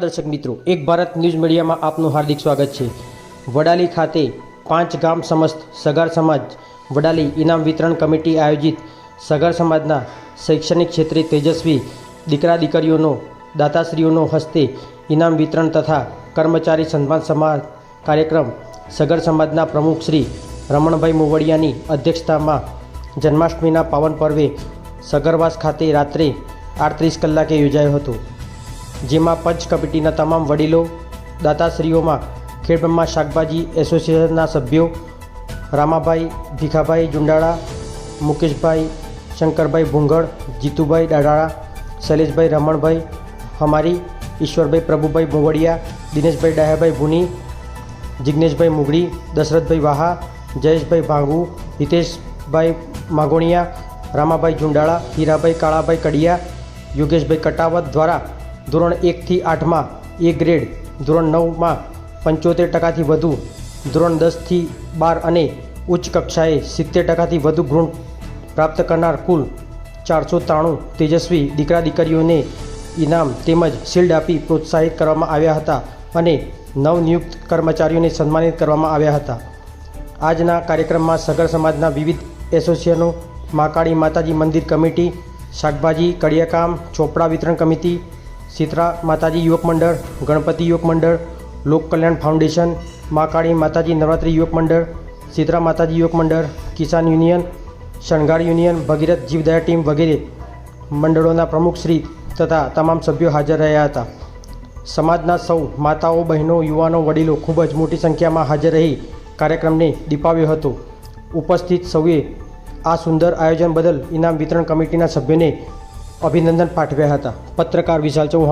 દર્શક મિત્રો, એક ભારત ન્યૂઝ મીડિયામાં આપનું હાર્દિક સ્વાગત છે. વડાલી ખાતે પાંચ ગામ સમસ્ત સગાર સમાજ, વડાલી ઇનામ વિતરણ કમિટી આયોજિત સગર સમાજના શૈક્ષણિક ક્ષેત્રે તેજસ્વી દીકરા દીકરીઓનો, દાતાશ્રીઓનો હસ્તે ઇનામ વિતરણ તથા કર્મચારી સન્માન સમાજ કાર્યક્રમ સગર સમાજના પ્રમુખ શ્રી રમણભાઈ મોવડિયાની અધ્યક્ષતામાં જન્માષ્ટમીના પાવન પર્વે સગરવાસ ખાતે રાત્રે આડત્રીસ કલાકે યોજાયો હતો. જેમાં પંચ કમિટીના તમામ વડીલો, દાતાશ્રીઓમાં ખેડબ્રહ્મા શાકભાજી એસોસિએશનના સભ્યો રામાભાઈ, ભીખાભાઈ જુંડાળા, મુકેશભાઈ, શંકરભાઈ ભૂંગળ, જીતુભાઈ ડાડાળા શૈલેષભાઈ રમણભાઈ, હમારી, ઈશ્વરભાઈ પ્રભુભાઈ ભોવડિયા, દિનેશભાઈ ડાયાભાઈ ભૂની જિજ્ઞેશભાઈ મુગડી દશરથભાઈ વાહા, જયેશભાઈ ભાંગુ, હિતેશભાઈ માગોણિયા, રામાભાઈ જુંડાળા, હીરાભાઈ કાળાભાઈ કડિયા, યોગેશભાઈ કટાવત દ્વારા ધોરણ એકથી આઠમાં એ ગ્રેડ, ધોરણ નવમાં પંચોતેર ટકાથી વધુ, ધોરણ દસથી બાર અને ઉચ્ચ કક્ષાએ સિત્તેર ટકાથી વધુ ગુણ પ્રાપ્ત કરનાર કુલ ચારસો ત્રાણું તેજસ્વી દીકરા દીકરીઓને ઇનામ તેમજ શિલ્ડ આપી પ્રોત્સાહિત કરવામાં આવ્યા હતા અને નવનિયુક્ત કર્મચારીઓને સન્માનિત કરવામાં આવ્યા હતા. આજના કાર્યક્રમમાં સગર સમાજના વિવિધ એસોસિએશનો, મહાકાળી માતાજી મંદિર કમિટી, શાકભાજી, કડિયાકામ, ચોપડા વિતરણ કમિટી શીતળા માતાજી યુવક મંડળ, ગણપતિ યુવક મંડળ, લોક કલ્યાણ ફાઉન્ડેશન મહાકાળી માતાજી નવરાત્રિ યુવક મંડળ શીતળા માતાજી યુવક મંડળ, કિસાન યુનિયન, શણગાર યુનિયન, ભગીરથ જીવદયા ટીમ વગેરે મંડળોના પ્રમુખશ્રી તથા તમામ સભ્યો હાજર રહ્યા હતા. સમાજના સૌ માતાઓ, બહેનો, યુવાનો, વડીલો ખૂબ જ મોટી સંખ્યામાં હાજર રહી કાર્યક્રમને દીપાવ્યો હતો. ઉપસ્થિત સૌએ આ સુંદર આયોજન બદલ ઇનામ વિતરણ કમિટીના સભ્યોને અભિનંદન પાઠવ્યા હતા. પત્રકાર વિશાલ ચૌહાણ